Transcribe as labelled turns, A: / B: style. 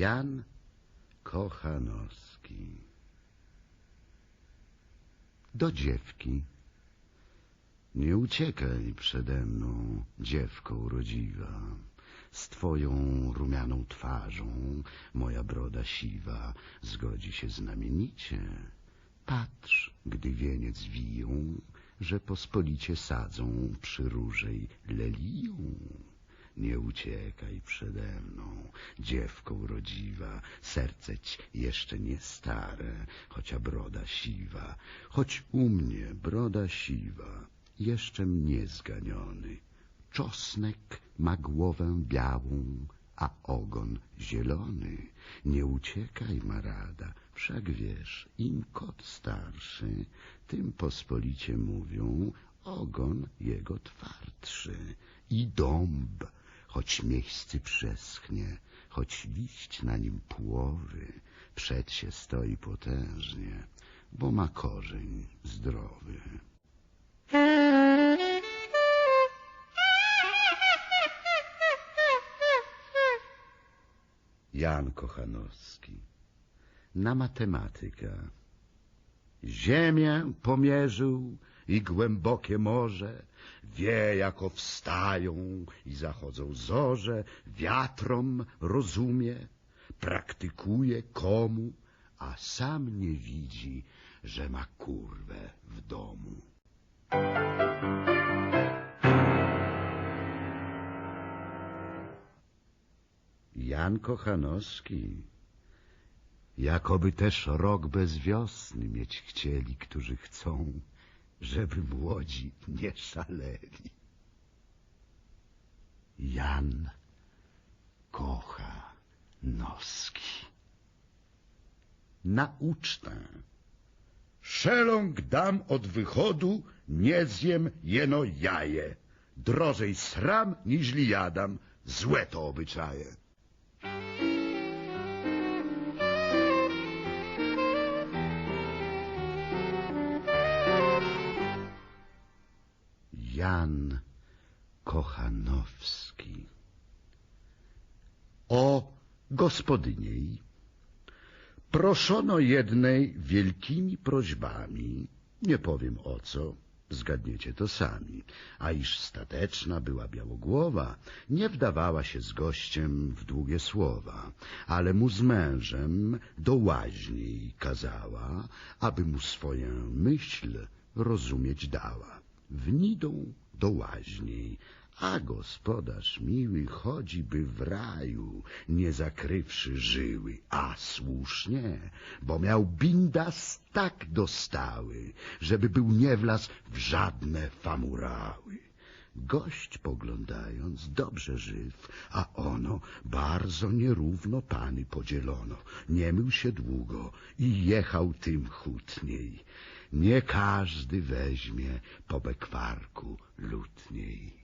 A: Jan Kochanowski. Do dziewki. Nie uciekaj przede mną, dziewko urodziwa. Z twoją rumianą twarzą moja broda siwa zgodzi się znamienicie. Patrz, gdy wieniec wiją, że pospolicie sadzą przy różej leliją. Nie uciekaj przede mną, dziewko urodziwa, serceć jeszcze nie stare, chocia broda siwa, choć u mnie broda siwa, jeszcze mnie zganiony. Czosnek ma głowę białą, a ogon zielony. Nie uciekaj, Marada, wszak wiesz, im kot starszy, tym pospolicie mówią, ogon jego twardszy. I dąb, choć miejscy przeschnie, choć liść na nim płowy, przed się stoi potężnie, bo ma korzeń zdrowy. Jan Kochanowski na matematyka. Ziemię pomierzył i głębokie morze, wie jako wstają i zachodzą zorze, wiatrom rozumie, praktykuje komu, a sam nie widzi, że ma kurwę w domu. Jan Kochanowski. Jakoby też rok bez wiosny mieć chcieli, którzy chcą, żeby młodzi nie szaleli. Jan Kochanowski. Na ucztę. Szeląg dam od wychodu, nie zjem jeno jaje. Drożej sram, niźli jadam, złe to obyczaje. Jan Kochanowski. O gospodyniej. Proszono jednej wielkimi prośbami, nie powiem o co, zgadniecie to sami, a iż stateczna była białogłowa, nie wdawała się z gościem w długie słowa, ale mu z mężem do łaźni kazała, aby mu swoją myśl rozumieć dała. Wnidą do łaźni, a gospodarz miły chodzi by w raju, nie zakrywszy żyły, a słusznie, bo miał bindas tak dostały, żeby był nie wlazł w żadne famurały. Gość poglądając dobrze żyw, a ono bardzo nierówno pany podzielono. Nie mył się długo i jechał tym hutniej. Nie każdy weźmie po bekwarku lutniej.